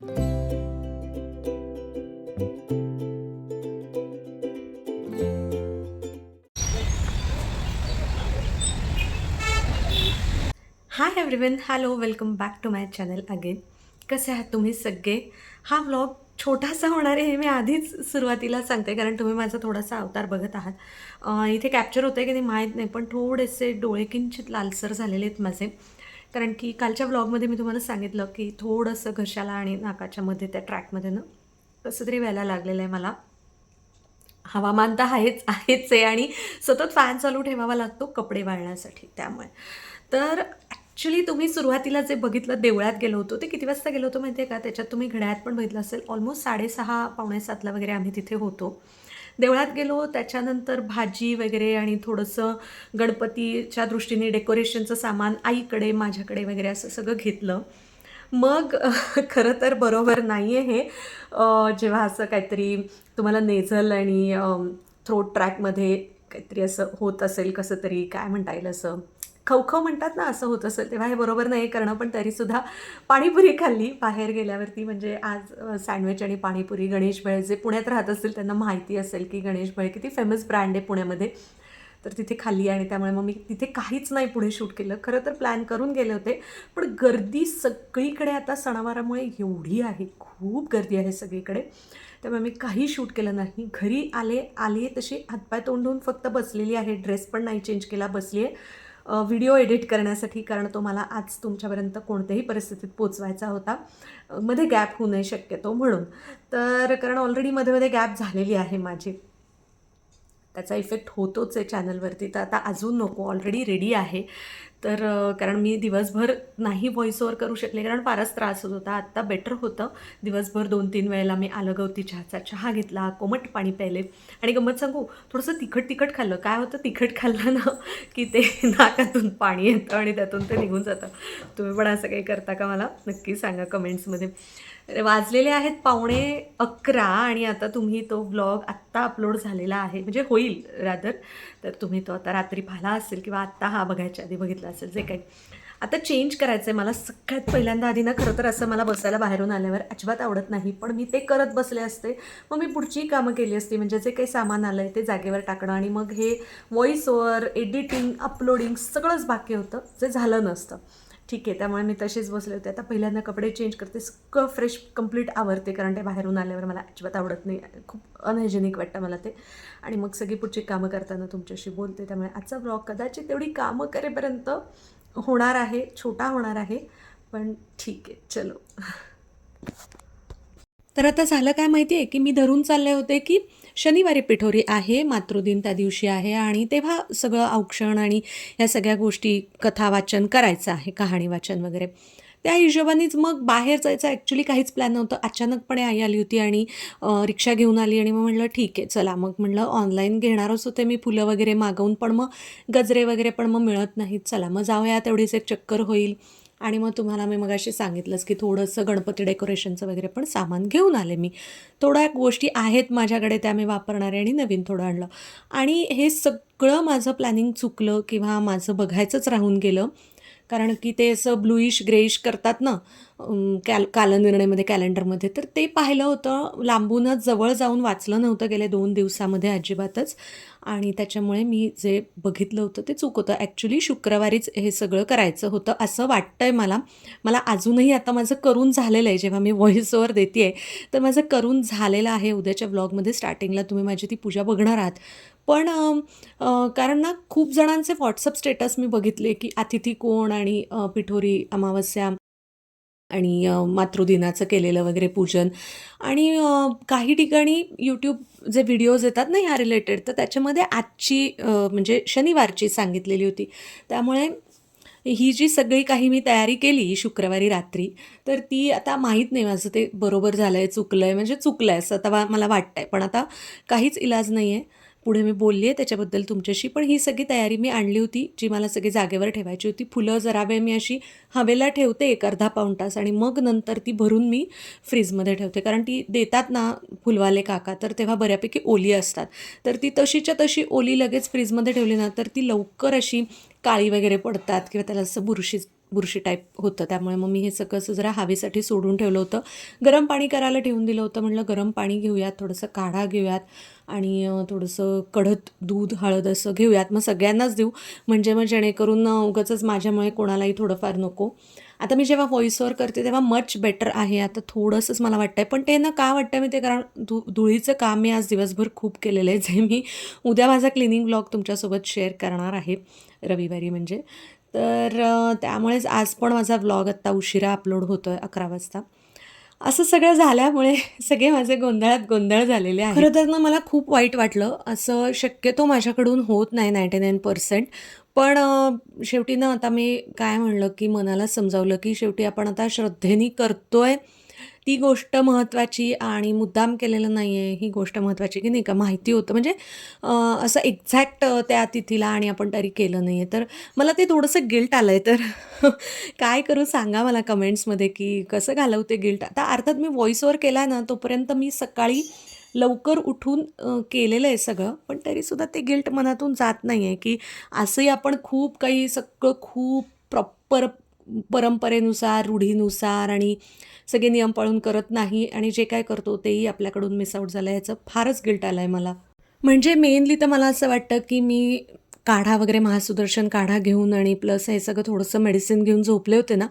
Hi everyone hello welcome back to my channel again कसे आहात तुम्ही सगळे? हा व्लॉग छोटासा होणार आहे हे मी आधीच सुरुवातीला सांगते कारण तुम्ही माझा थोडासा अवतार बघत आहात. इथे कॅप्चर होतं की नाही माहीत नाही पण थोडेसे डोळे किंचित लालसर झालेले आहेत माझे. कारण की कालच्या ब्लॉगमध्ये मी तुम्हाला सांगितलं की थोडंसं घशाला आणि नाकाच्या मध्ये त्या ट्रॅकमध्ये ना कसं तरी व्हायला लागलेलं आहे मला. हवामान तर आहेच आहेच आहे आणि सतत फॅन चालू ठेवावा लागतो कपडे वाळण्यासाठी त्यामुळे. तर ॲक्च्युली तुम्ही सुरुवातीला जे बघितलं देवळात गेलो होतो ते किती वाजता गेलो होतो माहिती आहे का? त्याच्यात तुम्ही घड्याळात पण बघितलं असेल ऑलमोस्ट साडेसहा पावणे सातला वगैरे आम्ही तिथे होतो. देवळात गेलो त्याच्यानंतर भाजी वगैरे आणि थोडंसं गणपतीच्या दृष्टीने डेकोरेशनचं सामान आईकडे माझ्याकडे वगैरे असं सगळं घेतलं. मग खरं तर बरोबर नाही आहे हे जेव्हा असं काहीतरी तुम्हाला नेझल आणि थ्रोट ट्रॅकमध्ये काहीतरी असं होत असेल कसं तरी काय म्हणता येईल असं? खवखव म्हणतात ना असं होत असेल तेव्हा हे बरोबर नाही करणं पण तरीसुद्धा पाणीपुरी खाल्ली बाहेर गेल्यावरती. म्हणजे आज सँडविच आणि पाणीपुरी गणेश भेळ जे पुण्यात राहत असतील त्यांना माहिती असेल की गणेश भेळ किती फेमस ब्रँड आहे पुण्यामध्ये. तर तिथे खाल्ली आणि त्यामुळे मग मी तिथे काहीच नाही पुढे शूट केलं. खरं तर प्लॅन करून गेले होते पण गर्दी सगळीकडे आता सणावारामुळे एवढी आहे खूप गर्दी आहे सगळीकडे. त्यामुळे मी काही शूट केलं नाही. घरी आले आले तशी हातपाय तोंडून फक्त बसलेली आहे. ड्रेस पण नाही चेंज केला बसली आहे व्हिडिओ एडिट करण्यासाठी कारण तो मला आज तुमच्यापर्यंत कोणत्याही परिस्थितीत पोचवायचा होता. मध्ये गॅप होऊ नये शक्यतो म्हणून. तर कारण ऑलरेडी मध्ये मध्ये गॅप झालेली आहे माझी. त्याचा इफेक्ट होतोच आहे चॅनलवरती तर आता अजून नको ऑलरेडी रेडी आहे. तर कारण मी दिवसभर नाही व्हॉइस ओवर करू शकले कारण फारच त्रास होत होता. आत्ता बेटर होतं. दिवसभर दोन तीन वेळेला मी आलं गवती चहाचा. चहा घेतला कोमट पाणी प्यायले. आणि गंमत सांगू थोडंसं तिखट तिखट खाल्लं. काय होतं तिखट खाल्लं ना की ते नाकातून पाणी येतं आणि त्यातून ते निघून जातं. तुम्ही पण असं काही करता का मला? नक्की सांगा कमेंट्समध्ये वाजलेले आहेत पावणे अकरा आणि आता तुम्ही तो ब्लॉग आत्ता अपलोड झालेला आहे. म्हणजे होईल रादर तर तुम्ही तो आता रात्री पाहिला असेल किंवा आत्ता हा बघायच्या आधी बघितला असेल जे काही. आता चेंज करायचं आहे मला सगळ्यात पहिल्यांदा आधी ना खरं तर असं मला बसायला बाहेरून आल्यावर अजिबात आवडत नाही पण मी ते करत बसले असते. मग मी पुढची कामं केली असती म्हणजे जे काही सामान आलं आहे ते जागेवर टाकणं आणि मग हे व्हॉइस ओवर एडिटिंग अपलोडिंग सगळंच बाकी होतं जे झालं नसतं. ठीक आहे त्यामुळे मी तसेच बसले होते. आता पहिल्यांदा कपडे चेंज करते. सगळं फ्रेश कंप्लीट आवडते कारण ते बाहेरून आल्यावर मला अजिबात आवडत नाही. खूप अनहायजेनिक वाटतं मला ते. आणि मग सगळी पुढची कामं करताना तुमच्याशी बोलते. त्यामुळे आजचा ब्लॉग कदाचित तेवढी कामं करेपर्यंत होणार आहे छोटा होणार आहे. पण ठीक आहे चलो. तर आता झालं काय माहिती आहे की मी धरून चालले होते की शनिवारी पिठोरी आहे मातृदिन त्या दिवशी आहे आणि तेव्हा सगळं औक्षण आणि या सगळ्या गोष्टी कथा वाचन करायचं आहे कहाणी वाचन वगैरे. त्या हिशोबानेच मग बाहेर जायचं ॲक्च्युली काहीच प्लॅन नव्हतं. अचानकपणे आई आली होती आणि रिक्षा घेऊन आली आणि मग म्हटलं ठीक आहे चला. मग म्हटलं ऑनलाईन घेणारच होते मी फुलं वगैरे मागवून पण मग गजरे वगैरे पण मग मिळत नाहीत. चला मग जाऊया तेवढीच एक चक्कर होईल. आणि मग तुम्हाला मी मगाशी सांगितलंच की थोडंसं गणपती डेकोरेशनचं वगैरे पण सामान घेऊन आले मी. थोड्या गोष्टी आहेत माझ्याकडे त्या मी वापरणारे आणि नवीन थोडं आणलं. आणि हे सगळं माझं प्लॅनिंग चुकलं किंवा माझं बघायचंच राहून गेलं. कारण की ते असं ब्लुईश ग्रेइश करतात ना कॅल कालनिर्णयमध्ये कॅलेंडरमध्ये तर ते पाहिलं होतं लांबूनच जवळ जाऊन वाचलं नव्हतं गेले दोन दिवसामध्ये अजिबातच. आणि त्याच्यामुळे मी जे बघितलं होतं ते चूक होतं. ॲक्च्युली शुक्रवारीच हे सगळं करायचं होतं असं वाटतं आहे मला. मला अजूनही आता माझं करून झालेलं आहे. जेव्हा मी व्हॉइस ओवर देते आहे तर माझं करून झालेलं आहे. उद्याच्या व्लॉगमध्ये स्टार्टिंगला तुम्ही माझी ती पूजा बघणार आहात. पण कारण ना खूप जणांचे व्हॉट्सअप स्टेटस मी बघितले की अतिथी कोण आणि पिठोरी अमावस्या आणि मातृदिनाचं केलेलं वगैरे पूजन. आणि काही ठिकाणी यूट्यूब जे व्हिडिओज येतात ना ह्या रिलेटेड तर त्याच्यामध्ये आजची म्हणजे शनिवारची सांगितलेली होती. त्यामुळे ही जी सगळी काही मी तयारी केली शुक्रवारी रात्री तर ती आता माहीत नाही माझं ते बरोबर झालं आहे चुकलं आहे म्हणजे चुकलं आहे असं आता मला वाटतं आहे पण आता काहीच इलाज नाही आहे पुढे मी बोलली आहे त्याच्याबद्दल तुमच्याशी. पण ही सगळी तयारी मी आणली होती जी मला सगळी जागेवर ठेवायची होती. फुलं जरा वेळ मी अशी हवेला ठेवते एक अर्धा पाऊण तास आणि मग नंतर ती भरून मी फ्रीजमध्ये ठेवते. कारण ती देतात ना फुलवाले काका तर तेव्हा बऱ्यापैकी ओली असतात. तर ती तशीच्या तशी ओली लगेच फ्रीजमध्ये ठेवली ना तर ती लवकर अशी काळी वगैरे पडतात किंवा त्याला असं बुरशी बुरशी टाईप होतं. त्यामुळे मग मी हे सगळं असं जरा हवेसाठी सोडून ठेवलं होतं. गरम पाणी करायला ठेवून दिलं होतं. म्हटलं गरम पाणी घेऊयात थोडंसं काढा घेऊयात आणि थोडंसं कढत दूध हळद असं घेऊयात. मग सगळ्यांनाच देऊ. म्हणजे मग जेणेकरून अं, माझ्यामुळे कोणालाही थोडंफार नको. आता मी जेव्हा व्हॉइस करते तेव्हा मच बेटर आहे. आता थोडंसंच मला वाटतं आहे पण ते ना का वाटतं मी ते कारण धु धुळीचं काम मी आज दिवसभर खूप केलेलं आहे. जे मी उद्या माझा क्लिनिंग ब्लॉग तुमच्यासोबत शेअर करणार आहे. रविवारी म्हणजे. तर त्यामुळेच आज पण माझा व्लॉग आत्ता उशिरा अपलोड होतो आहे अकरा वाजता. असं सगळं झाल्यामुळे सगळे माझे गोंधळात गोंधळ झालेले आहे खरं तर ना मला खूप वाईट वाटलं. असं शक्यतो माझ्याकडून होत नाही नाईंटी नाईन पर्सेंट पण शेवटी ना आता मी काय म्हणलं की मनाला समजावलं की शेवटी आपण आता श्रद्धेने आहे ती गोष्ट महत्त्वाची आणि मुद्दाम केलेलं नाही आहे ही गोष्ट महत्त्वाची की नाही का? माहिती होतं. म्हणजे असं एक्झॅक्ट त्या तिथीला आणि आपण तरी केलं नाही आहे तर मला ते थोडंसं गिल्ट आलं आहे तर काय करू सांगा मला कमेंट्समध्ये की कसं घालवते गिल्ट? आता अर्थात मी व्हॉईसवर केला आहे ना तोपर्यंत मी सकाळी लवकर उठून केलेलं आहे सगळं. पण तरीसुद्धा ते गिल्ट मनातून जात नाही आहे की असंही आपण खूप काही सगळं खूप प्रॉपर परंपरेनुसार रूढीनुसार आणि सगळे नियम पाळून करत नाही आणि जे काय करतो तेही आपल्याकडून मिस आऊट झालं याचं फारच गिल्ट आलं आहे मला. म्हणजे मेनली तर मला असं वाटतं की मी काढा वगैरे महासुदर्शन काढा घेऊन आणि प्लस हे सगळं थोडंसं मेडिसिन घेऊन झोपले होते ना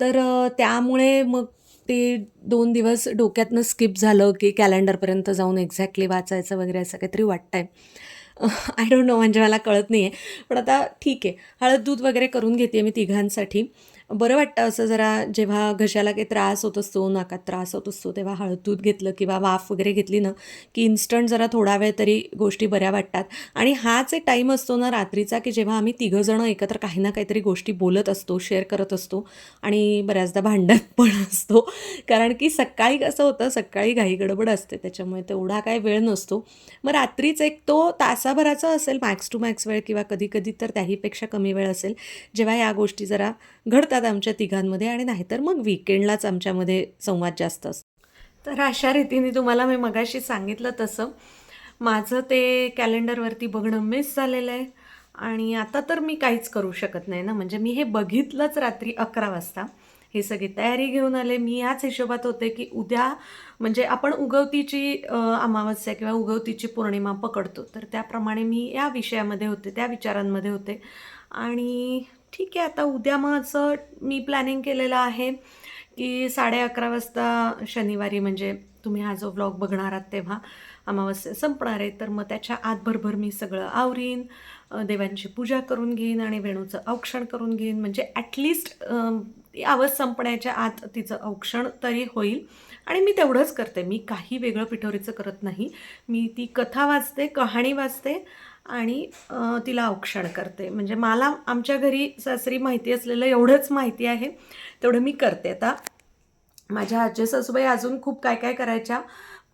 तर त्यामुळे मग ते दोन दिवस डोक्यातनं स्किप झालं की कॅलेंडरपर्यंत जाऊन एक्झॅक्टली वाचायचं वगैरे असं काहीतरी वाटतं आहे आय डोंट नो म्हणजे मला कळत नाही आहे पण आता ठीक आहे. हळद दूध वगैरे करून घेते मी तिघांसाठी. बरं वाटतं असं जरा जेव्हा घशाला काही त्रास होत असतो नाकात त्रास होत असतो तेव्हा हळदूत घेतलं किंवा वाफ वगैरे घेतली ना की इन्स्टंट जरा थोडा वेळ तरी गोष्टी बऱ्या वाटतात. आणि हाच एक टाईम असतो ना रात्रीचा की जेव्हा आम्ही तिघंजणं एकत्र काही ना काहीतरी गोष्टी बोलत असतो शेअर करत असतो आणि बऱ्याचदा भांडत पण असतो. कारण की सकाळी कसं होतं सकाळी घाई गडबड असते त्याच्यामुळे तेवढा काय वेळ नसतो. मग रात्रीच एक तो तासाभराचा असेल मॅक्स टू मॅक्स वेळ किंवा कधी कधी तर त्याहीपेक्षा कमी वेळ असेल जेव्हा या गोष्टी जरा घडतात. आमच्या तिघांमध्ये आणि नाहीतर मग विकेंडलाच आमच्यामध्ये संवाद जास्त असतो. तर अशा रीतीने तुम्हाला मी मगाशी सांगितलं तसं. माझं ते कॅलेंडरवरती बघणं मिस झालेलं आहे आणि आता तर मी काहीच करू शकत नाही ना. म्हणजे मी हे बघितलंच रात्री अकरा वाजता. हे सगळी तयारी घेऊन आले. मी याच हिशोबात होते की उद्या म्हणजे आपण उगवतीची अमावस्या किंवा उगवतीची पौर्णिमा पकडतो. तर त्याप्रमाणे मी या विषयामध्ये होते त्या विचारांमध्ये होते. आणि ठीक आहे आता उद्या मग असं मी प्लॅनिंग केलेलं आहे की साडे अकरा वाजता शनिवारी म्हणजे तुम्ही हा जो व्लॉग बघणार आहात तेव्हा अमावस्या संपणार आहे. तर मग त्याच्या आत भरभर मी सगळं आवरीन देवांची पूजा करून घेईन आणि वेणूचं औक्षण करून घेईन. म्हणजे ॲटलिस्ट आवस संपण्याच्या आत तिचं औक्षण तरी होईल. आणि मी तेवढंच करते. मी काही वेगळं पिठोरीचं करत नाही. मी ती कथा वाचते कहाणी वाचते आणि तिला औक्षण करते. म्हणजे मला आमच्या घरी सासरी माहिती असलेलं एवढंच माहिती आहे. तेवढं मी करते आता. माझ्या आजी सासूबाई अजून खूप काय काय करायच्या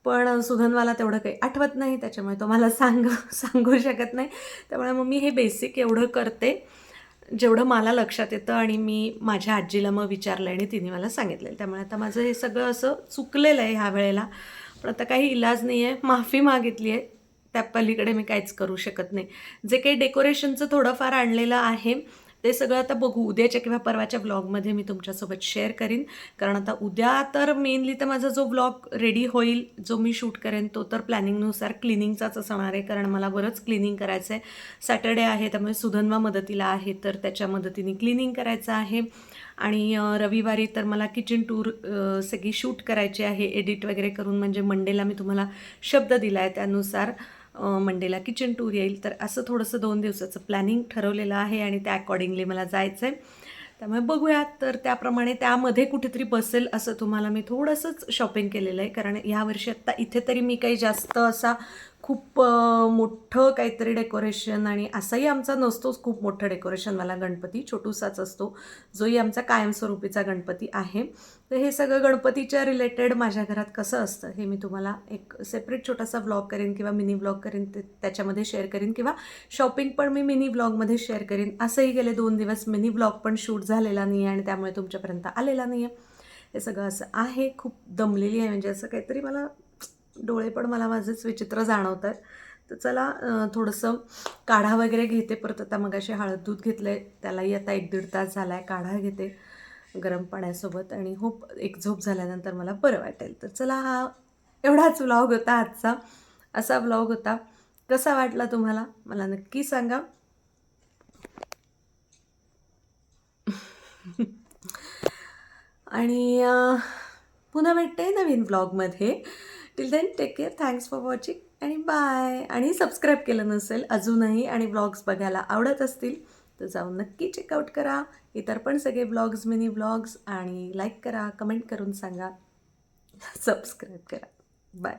पण सुधनवाला तेवढं काही आठवत नाही. त्याच्यामुळे तो मला सांग सांगू शकत नाही. त्यामुळे मग मी हे बेसिक एवढं करते. जेवढं मला लक्षात येतं आणि मी माझ्या आजीला मग विचारलं आणि तिने मला सांगितलेलं त्यामुळे आता माझं हे सगळं असं चुकलेलं आहे ह्या वेळेला. पण आता काही इलाज नाही आहे माफी मागितली आहे त्या पलीकडे मी काहीच करू शकत नाही. जे काही डेकोरेशनचं थोडंफार आणलेलं आहे ते सगळं आता बघू. उद्याच्या किंवा परवाच्या ब्लॉगमध्ये मी तुमच्यासोबत शेअर करीन. कारण आता उद्या तर मेनली तर माझा जो ब्लॉग रेडी होईल जो मी शूट करेन तो तर प्लॅनिंगनुसार क्लिनिंगचाच असणार आहे. कारण मला बरंच क्लिनिंग करायचं आहे सॅटर्डे आहे त्यामुळे सुधन्वा मदतीला आहे तर त्याच्या मदतीने क्लिनिंग करायचं आहे. आणि रविवारी तर मला किचन टूर सगळी शूट करायची आहे. एडिट वगैरे करून म्हणजे मंडेला मी तुम्हाला शब्द दिला आहे त्यानुसार. मंडेला किचन टूर येईल. तर असं थोडंसं दोन दिवसाचं प्लॅनिंग ठरवलेलं आहे आणि त्या अकॉर्डिंगली मला जायचं आहे त्यामुळे बघूयात. तर त्याप्रमाणे त्यामध्ये कुठेतरी बसेल असं तुम्हाला मी थोडंसंच शॉपिंग केलेलं आहे. कारण यावर्षी आत्ता इथे तरी मी काही जास्त असा खूप मोठं काहीतरी डेकोरेशन आणि असाही आमचा नसतोच खूप मोठं डेकोरेशनवाला गणपती छोटूसाच असतो. जोही आमचा कायमस्वरूपीचा गणपती आहे. तर हे सगळं गणपतीच्या रिलेटेड माझ्या घरात कसं असतं हे मी तुम्हाला एक सेपरेट छोटासा व्लॉग करेन किंवा मिनी व्लॉग करेन ते त्याच्यामध्ये शेअर करीन किंवा शॉपिंग पण मी मिनी व्लॉगमध्ये शेअर करीन. असंही गेले दोन दिवस मिनी व्लॉग पण शूट झालेला नाही आहे आणि त्यामुळे तुमच्यापर्यंत आलेला नाही आहे हे सगळं असं आहे. खूप दमलेली आहे. म्हणजे असं काहीतरी मला डोळे पण मला माझेच विचित्र जाणवत आहेत तर चला थोडंसं काढा वगैरे घेते. परत आता मग अशी हळद दूध घेतलं आहे त्यालाही आता एक दीड तास झाला आहे काढा घेते गरम पाण्यासोबत आणि होप एक झोप झाल्यानंतर मला बरं वाटेल. तर चला हा एवढाच व्लॉग होता आजचा. असा व्लॉग होता. कसा वाटला तुम्हाला? मला नक्की सांगा. आणि पुन्हा भेटते नवीन ब्लॉगमध्ये till then take care thanks for watching आणि बाय आणि सबस्क्राईब केलं नसेल अजूनही आणि व्लॉग्स बघायला आवडत असतील तर जाऊन नक्की चेकआउट करा. इतर पण सगळे ब्लॉग्स मिनी ब्लॉग्स आणि लाईक करा कमेंट करून सांगा. सबस्क्राईब करा. बाय